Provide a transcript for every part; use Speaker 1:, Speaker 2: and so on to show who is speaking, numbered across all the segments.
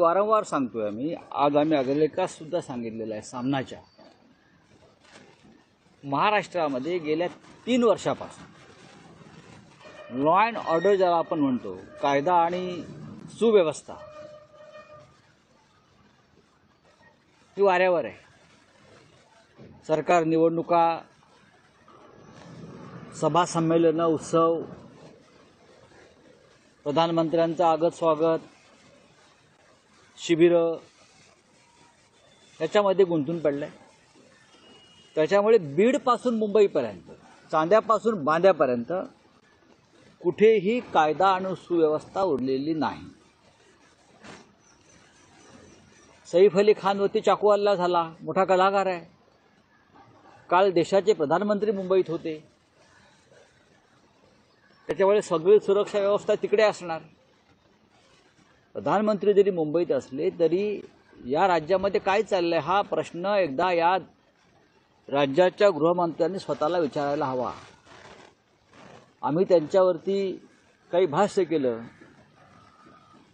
Speaker 1: वारंवार सांगतोय आम्ही. आज आम्ही अग्रलेखात सुद्धा सांगितलेलं आहे सामनाच्या. महाराष्ट्रामध्ये गेल्या तीन वर्षापासून लॉ अँड ऑर्डर ज्याला आपण म्हणतो कायदा आणि सुव्यवस्था ही वाऱ्यावर आहे. सरकार निवडणुका सभा संमेलनं उत्सव प्रधानमंत्र्यांचं आगत स्वागत शिबिरं याच्यामध्ये गुंतून पडलं आहे त्याच्यामुळे बीडपासून मुंबईपर्यंत चांद्यापासून बांद्यापर्यंत कुठेही कायदा आणि सुव्यवस्था उरलेली नाही. सैफ अली खानवरती चाकू हल्ला झाला. मोठा कलाकार आहे. काल देशाचे प्रधानमंत्री मुंबईत होते. त्याच्यामुळे सगळी सुरक्षा व्यवस्था तिकडे असणार. प्रधानमंत्री जरी मुंबईत असले तरी या राज्यामध्ये काय चाललंय हा प्रश्न एकदा या राज्याच्या गृहमंत्र्यांनी स्वतःला विचारायला हवा. आम्ही त्यांच्यावरती काही भाष्य केलं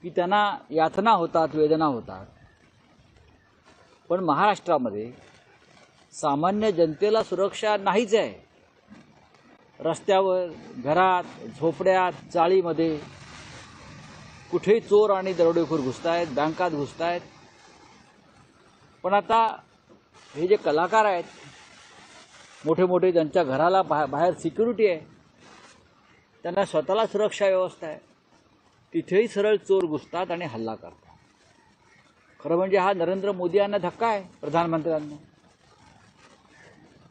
Speaker 1: की त्यांना यातना होतात वेदना होतात. पण महाराष्ट्रामध्ये सामान्य जनतेला सुरक्षा नाहीच आहे. रस्त्यावर घरात झोपड्यात चाळीमध्ये कुठेही चोर आणि दरोडेखोर घुसत आहेत बँकात घुसत आहेत पण आता हे जे कलाकार आहेत मोठे मोठे ज्यांच्या घराला बा बाहेर सिक्युरिटी आहे त्यांना स्वतःला सुरक्षा व्यवस्था आहे. तिथेही सरळ चोर घुसतात आणि हल्ला करतात. खरं म्हणजे हा नरेंद्र मोदी यांना धक्का आहे प्रधानमंत्र्यांना.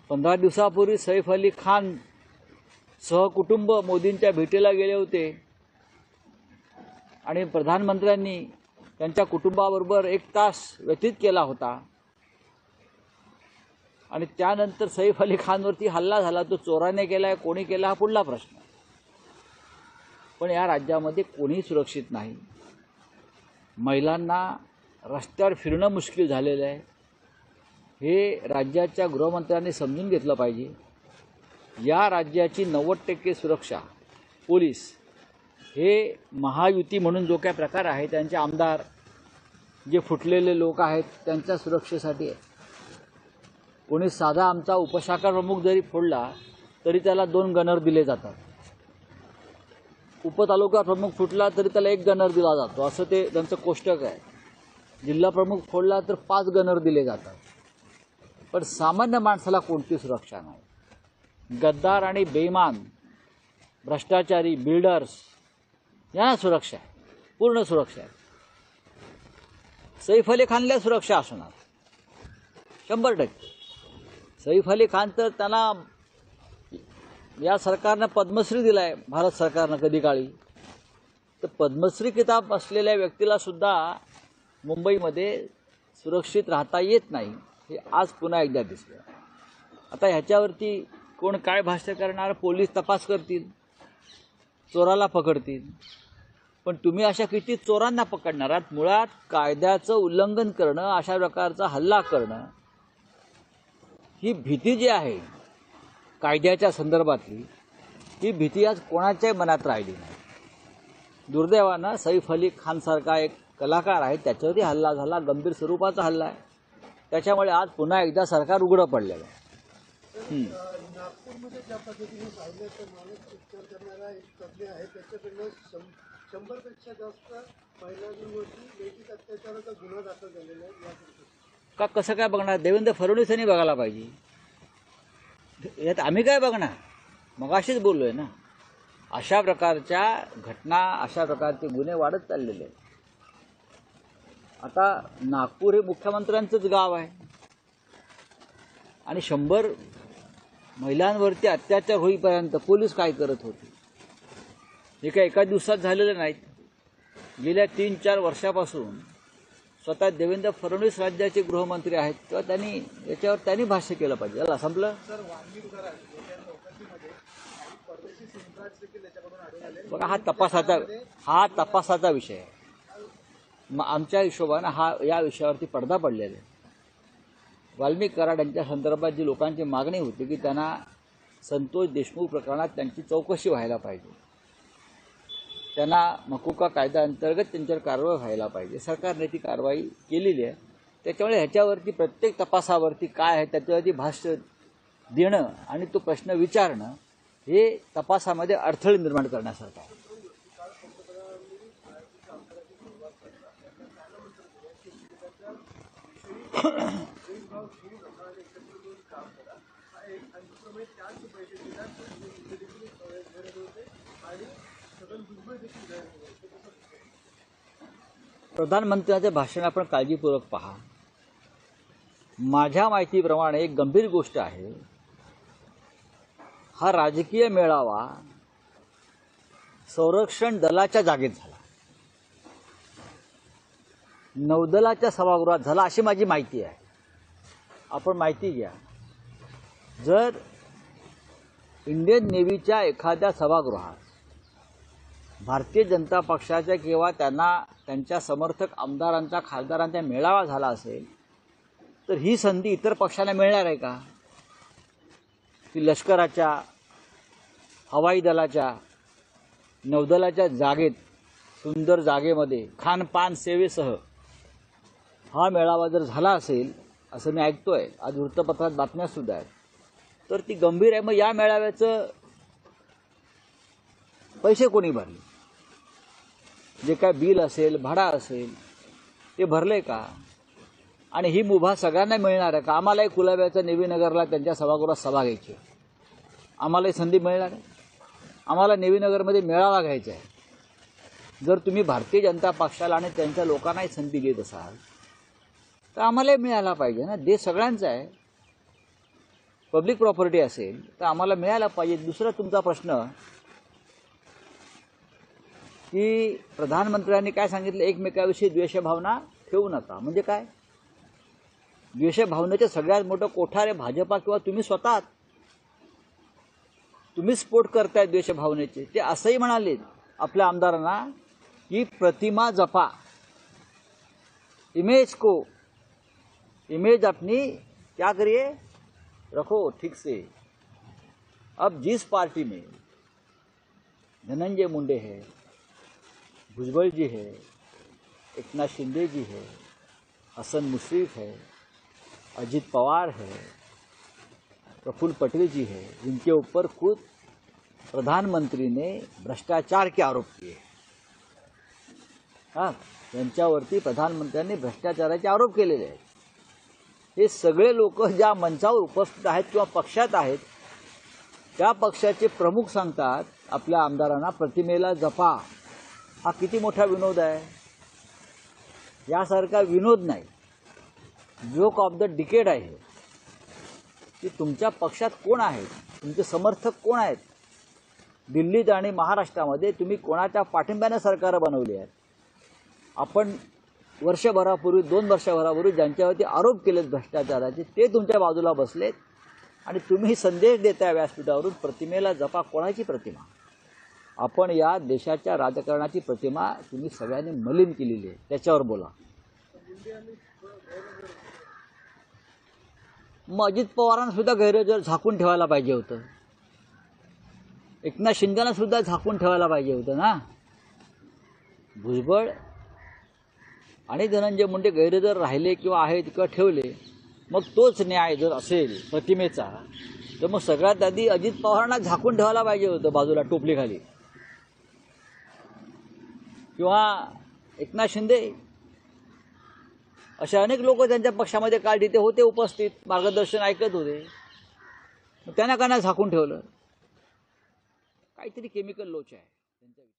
Speaker 1: पंधरा दिवसापूर्वी सैफ अली खान सहकुटुंब मोदींच्या भेटीला गेले होते. आणि प्रधानमंत्र्यांनी त्यांच्या कुटुंबाबरोबर एक तास व्यतीत केला होता. आणि त्यानंतर सैफ अली खानवरती हल्ला झाला. तो चोराने केला आहे कोणी केला हा पुढला प्रश्न. पण या राज्यामध्ये कोणीही सुरक्षित नाही. महिलांना रस्त्यावर फिरणं मुश्किल झालेलं आहे. हे राज्याच्या गृहमंत्र्यांनी समजून घेतलं पाहिजे. या राज्याची नव्वद टक्के सुरक्षा पोलीस हे महायुती म्हणून जो काय प्रकार आहे त्यांचे आमदार जे फुटलेले लोक आहेत त्यांच्या सुरक्षेसाठी. आहे कोणी साधा आमचा उपशाखा प्रमुख जरी फोडला तरी त्याला दोन गनर दिले जातात. उपतालुका प्रमुख फुटला तरी त्याला एक गनर दिला जातो. असं ते त्यांचं कोष्टक आहे. जिल्हा प्रमुख फोडला तर पाच गनर दिले जातात. पण सामान्य माणसाला कोणती सुरक्षा नाही? गद्दार आणि बेमान भ्रष्टाचारी बिल्डर्स यांना सुरक्षा आहे. पूर्ण सुरक्षा आहे. सैफ अली खानला सुरक्षा असणार. शंभर टक्के. सैफ अली खान तर त्यांना या सरकारनं पद्मश्री दिला आहे भारत सरकारनं कधी काळी. तर पद्मश्री किताब असलेल्या व्यक्तीला सुद्धा मुंबईमध्ये सुरक्षित राहता येत नाही हे आज पुन्हा एकदा दिसलं आता ह्याच्यावरती कोण काय भाष्य करणार पोलीस तपास करतील चोराला पकडतील. पण तुम्ही अशा किती चोरांना पकडणार आहात? मुळात कायद्याचं उल्लंघन करणं अशा प्रकारचा हल्ला करणं ही भीती जी आहे कायद्याच्या संदर्भातली ही भीती आज कोणाच्याही मनात राहिली नाही. दुर्दैवानं सैफ अली खानसारखा एक कलाकार आहे त्याच्यावरही हल्ला झाला गंभीर स्वरूपाचा हल्ला आहे. त्याच्यामुळे आज पुन्हा एकदा सरकार उघडं पडलेलं आहे.
Speaker 2: नागपूरमध्ये ज्या पद्धतीने पाहिलं शंभरपेक्षा जास्त महिलांवरती लैंगिक अत्याचाराचा गुन्हा दाखल झालेला आहे
Speaker 1: का कसं काय बघणार? देवेंद्र फडणवीस यांनी बघायला पाहिजे. यात आम्ही काय बघणार? मग अशीच बोललोय ना. अशा प्रकारच्या घटना अशा प्रकारचे गुन्हे वाढत चाललेले आहेत. आता नागपूर हे मुख्यमंत्र्यांचंच गाव आहे. आणि शंभर महिलांवरती अत्याचार होईपर्यंत पोलीस काय करत होते? हे काय एका दिवसात झालेलं नाहीत गेल्या तीन चार वर्षापासून स्वतः देवेंद्र फडणवीस राज्याचे गृहमंत्री आहेत. तेव्हा त्यांनी याच्यावर त्यांनी भाष्य केलं पाहिजे. याला संपलं? बघा हा तपासाचा हा तपासाचा विषय आहे. मग आमच्या हिशोबानं हा या विषयावरती पडदा पडलेला आहे. वाल्मिक कराड यांच्या संदर्भात जी लोकांची मागणी होती की त्यांना संतोष देशमुख प्रकरणात त्यांची चौकशी व्हायला पाहिजे. त्यांना मकुका कायद्याअंतर्गत त्यांच्यावर कारवाई व्हायला पाहिजे. सरकारने ती कारवाई केलेली आहे. त्याच्यामुळे ह्याच्यावरती प्रत्येक तपासावरती काय आहे त्याच्यावरती भाष्य देणं आणि तो प्रश्न विचारणं हे तपासामध्ये अडथळे निर्माण करण्यासारखं आहे. प्रधानमंत्र्यांचे भाषण आपण काळजीपूर्वक पहा. माझ्या माहितीप्रमाणे एक गंभीर गोष्ट आहे. हा राजकीय मेळावा संरक्षण दलाच्या जागेत झाला. नौदलाच्या सभागृहात झाला अशी माझी माहिती आहे. आपण माहिती घ्या. जर इंडियन नेव्हीच्या एखाद्या सभागृहात भारतीय जनता पक्षाच्या किंवा त्यांना त्यांच्या समर्थक आमदारांचा खासदारांचा मेळावा झाला असेल तर ही संधी इतर पक्षांना मिळणार आहे का? की लष्कराच्या हवाई दलाच्या नौदलाच्या जागेत सुंदर जागेमध्ये खानपान सेवेसह हा मेळावा जर झाला असेल असं मी ऐकतोय. आज वृत्तपत्रात बातम्या सुद्धा आहेत. तर ती गंभीर आहे. मग या मेळाव्याचं पैसे कोणी भरले? जे काय बिल असेल भाडा असेल ते भरले का? आणि ही मुभा सगळ्यांना मिळणार आहे का? आम्हालाही कुलाब्याच्या नेवीनगरला त्यांच्या सभागृहात सभा घ्यायची आहे. आम्हालाही संधी मिळणार आहे. आम्हाला नेवीनगरमध्ये मेळावा घ्यायचा आहे. जर तुम्ही भारतीय जनता पक्षाला आणि त्यांच्या लोकांनाही संधी देत असाल तर आम्हालाही मिळायला पाहिजे ना? देश सगळ्यांचा आहे. पब्लिक प्रॉपर्टी असेल तर आम्हाला मिळायला पाहिजे. दुसरा तुमचा प्रश्न की प्रधानमंत्र्यांनी काय सांगितलं? एकमेकाविषयी द्वेषभावना ठेवू नका. म्हणजे काय? द्वेषभावनेचे सगळ्यात मोठं कोठार आहे भाजपा किंवा तुम्ही स्वतः. तुम्ही स्फोट करताय द्वेषभावनेचे. ते असंही म्हणाले आपल्या आमदारांना की प्रतिमा जपा. इमेज को. इमेज अपनी क्या करिए? रखो ठीक से. अब जिस पार्टी में धनंजय मुंडे है भुजबल जी है एकनाथ शिंदे जी है हसन मुश्रीफ है अजित पवार है प्रफुल्ल पटेल जी है जिनके ऊपर खुद प्रधानमंत्री ने भ्रष्टाचार के आरोप किए हां। त्यांच्यावरती प्रधानमंत्र्यांनी भ्रष्टाचाराचे आरोप केलेले आहेत। हे सगळे लोक ज्या मंचावर उपस्थित आहेत किंवा पक्षात आहेत त्या पक्षाचे प्रमुख सांगतात आपल्या आमदारांना प्रतिमेला जपा. हा किती मोठा विनोद आहे? यासारखा विनोद नाही. जोक ऑफ द डिकेड आहे की तुमच्या पक्षात कोण आहेत तुमचे समर्थक कोण आहेत? दिल्लीत आणि महाराष्ट्रामध्ये तुम्ही कोणाच्या पाठिंब्याने सरकारं बनवली आहेत? आपण वर्षभरापूर्वी दोन वर्षभरापूर्वी ज्यांच्यावरती आरोप केलेत भ्रष्टाचाराचे ते तुमच्या बाजूला बसलेत आणि तुम्ही संदेश देताय व्यासपीठावरून प्रतिमेला जपा कोणाची प्रतिमा? आपण या देशाच्या राजकारणाची प्रतिमा तुम्ही सगळ्यांनी मलिन केलेली आहे. त्याच्यावर बोला. मग अजित पवारांना सुद्धा गैरहजर झाकून ठेवायला पाहिजे होतं. एकनाथ शिंदेना सुद्धा झाकून ठेवायला पाहिजे होतं ना. भुजबळ आणि धनंजय मुंडे गैरहजर राहिले किंवा आहेत किंवा ठेवले मग तोच न्याय जर असेल प्रतिमेचा तर मग सगळ्यात आधी अजित पवारांना झाकून ठेवायला पाहिजे होतं बाजूला टोपलीखाली. किंवा एकनाथ शिंदे. असे अनेक लोक त्यांच्या पक्षामध्ये काल तिथे होते उपस्थित मार्गदर्शन ऐकत होते. त्यांना काना झाकून ठेवलं. काहीतरी केमिकल लोच आहे.